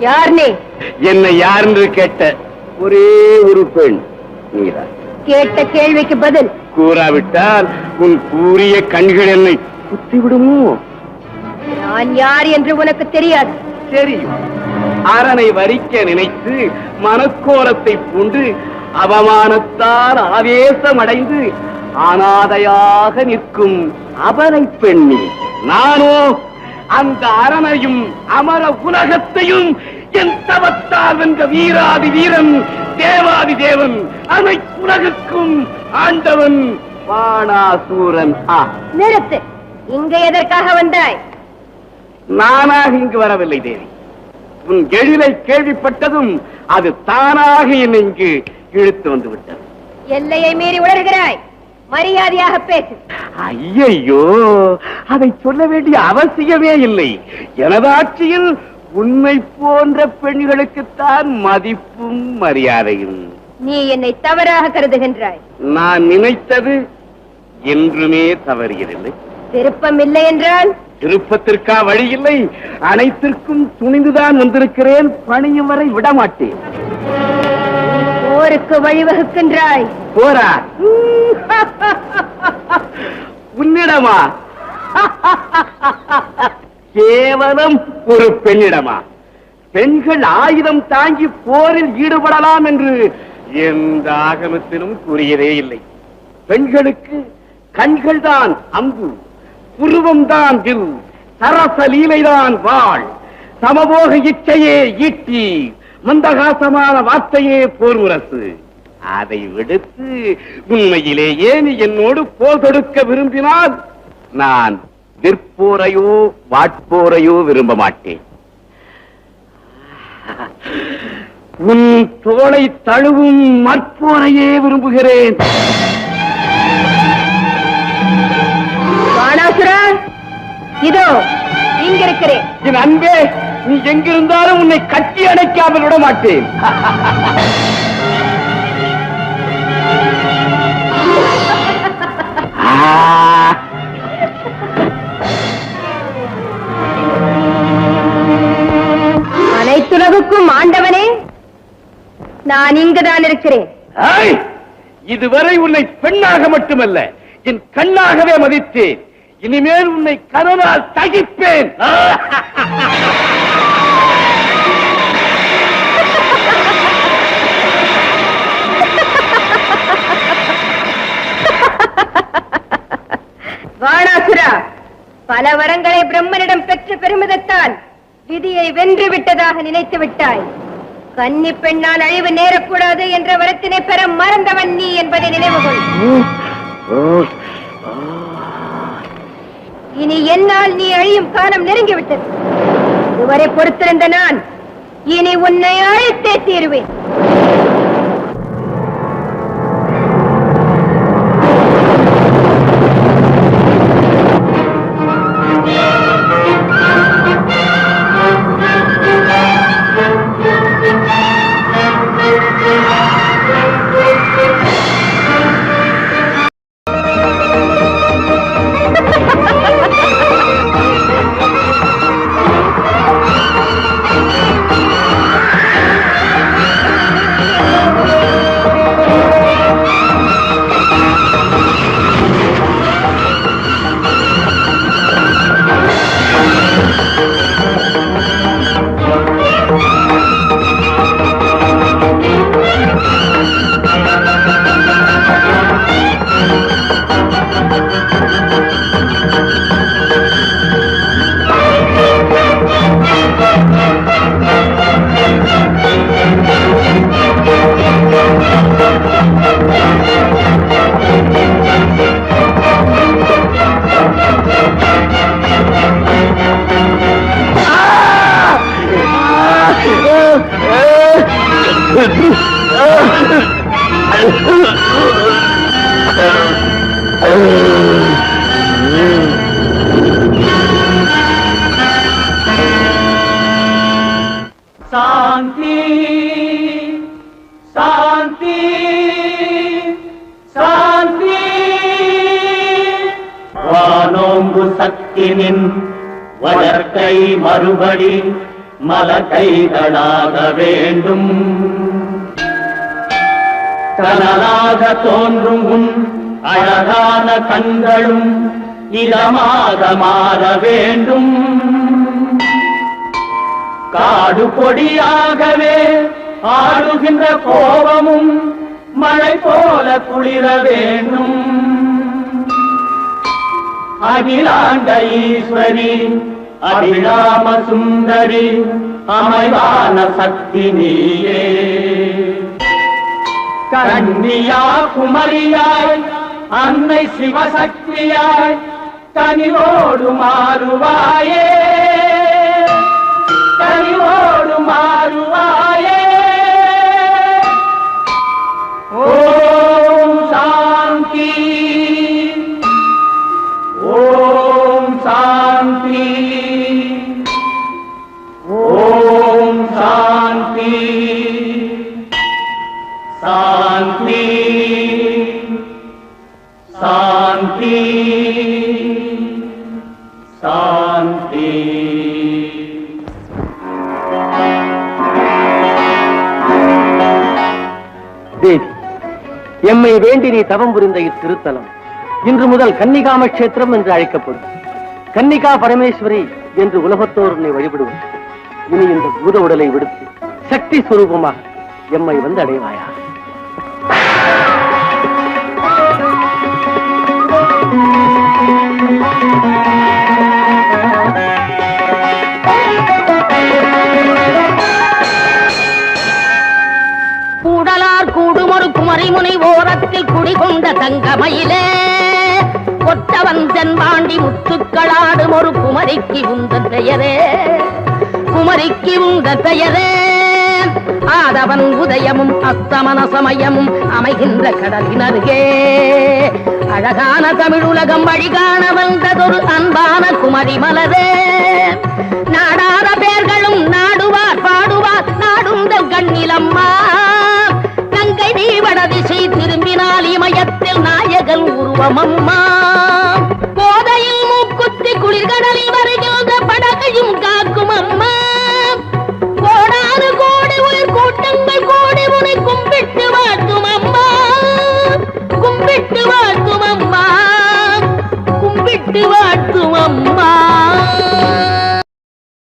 யார் நீ என்னை யாருன்னு கேட்ட ஒரே ஒரு பெண் நீதான். கேட்ட கேள்விக்கு பதில். கூறாவிட்டால் உன் கூறிய கண்கள் என்னை குத்தி விடுமோ நான் யார் என்று உனக்கு தெரியாது. தெரியும். அரணை வரிக்க நினைத்து மனக்கோலத்தை பூண்டு அவமானத்தால் ஆவேசமடைந்து அனாதையாக நிற்கும் அபலை பெண்ணி. நானோ அந்த அரணையும் அமர உலகத்தையும் என் தவத்தால் வென்ற வீராதி வீரன் தேவாதி தேவன் அனை உலகுக்கும் ஆண்டவன் வாணாசூரன் ஆ. நிறுத்து. இங்க எதற்காக வந்தாய்? நானாக இங்கு வரவில்லை தேவி. உன் எழிலை கேள்விப்பட்டதும் அது தானாக என்னை இங்கு இழுத்து வந்து விட்டது. எல்லையை மீறி உணர்கிறாய்? மரியாதையாக பேசு. ஐயையோ அதை சொல்ல வேண்டிய அவசியமே இல்லை. எனது ஆட்சியில் உண்மை போன்ற பெண்களுக்குத்தான் மதிப்பும் மரியாதையும். நீ என்னை தவறாக கருதுகின்றாய். நான் நினைத்தது என்றுமே தவறியதில்லை. விருப்பம் இல்லை என்றால்? திருப்பத்திற்கா வழி இல்லை. அனைத்திற்கும் துணிந்துதான் வந்திருக்கிறேன். பணியும் வரை விடமாட்டேன். போருக்கு வழிவகுக்கின்றாய். போரா உன்னிடமா? கேவலம் ஒரு பெண்ணிடமா? பெண்கள் ஆயுதம் தாங்கி போரில் ஈடுபடலாம் என்று எந்த ஆகமத்திலும் கூறியதே இல்லை. பெண்களுக்கு கண்கள் தான் அம்பு புருவம் தான் வில் சரச லீலைதான் வாழ் சமபோக இச்சையே ஈட்டி மந்தகாசமான வார்த்தையே போர் முரசு அதை விடுத்து உண்மையிலேயே நீ என்னோடு போர் தொடுக்க விரும்பினால் நான் விற்போரையோ வாட்போரையோ விரும்ப மாட்டேன். உன் தோளை தழுவும் மற்போரையே விரும்புகிறேன். இதோ இங்கிருக்கிறேன். என் அன்பே நீ எங்கிருந்தாலும் உன்னை கட்டி அணைக்காமல் விட மாட்டேன். அனைத்துலகுக்கும் ஆண்டவனே நான் இங்குதான் இருக்கிறேன் ஐய்! இதுவரை உன்னை பெண்ணாக மட்டுமல்ல என் கண்ணாகவே மதித்தேன் இனிமேல் உன்னை கனவால் தகிப்பேன் பல வரங்களை பிரம்மனிடம் பெற்ற பெருமிதத்தால் விதியை வென்று விட்டதாக நினைத்து விட்டாய். கன்னி பெண்ணால் அழிவு நேரக்கூடாது என்ற வரத்தினை பெற மறந்தவன் நீ என்பதை நினைவுகொள் இனி என்னால் நீ அழியும் காலம் நெருங்கிவிட்டது. இதுவரை பொறுத்திருந்த நான் இனி உன்னை அழைத்தே தீருவேன். சாந்தி சாந்தி சாந்தி. வானோங்கு சக்தினின் வளர்க்கை மறுபடி மலக்கைகளாக வேண்டும். கனலாக தோன்றும் உன் அழகான கண்களும் இதமாக மாற வேண்டும். காடு கொடியாகவே ஆடுகின்ற கோபமும் மழை போல குளிர வேண்டும். அகிலாண்ட ஈஸ்வரி அபிராம சுந்தரி அமைவான சக்தி நீயே. கன்னியா குமரியாய் அன்னை சிவசக்தியாய் கனிவோடு மாறுவாயே. கனிவோடு மாறு தேவி. எம்மை வேண்டி நீ தவம் புரிந்த இத்திருத்தலம். இன்று முதல் கன்னிகாம கஷேத்திரம் என்று அழைக்கப்படும். கன்னிகா பரமேஸ்வரி என்று உலகத்தோர் உன்னை வழிபடுவோம் இனி இந்த பூத உடலை விடுத்து சக்தி சுரூபமாக எம்மை வந்து அடைவாயா முனை ஓரத்தில் குடிகொண்ட தங்கமயிலே கொற்றவன் தென்பாண்டி முத்துக்களாடும் ஒரு குமரிக்கு உந்தன் பெயரே. குமரிக்கு உந்தன் பெயரே. ஆதவன் உதயமும் அத்தமன சமயமும் அமைகின்ற கடலினருகே. அழகான தமிழ் உலகம் வழிகாண வந்ததொரு அன்பான குமரி மலரே நாடாத பேர்களும்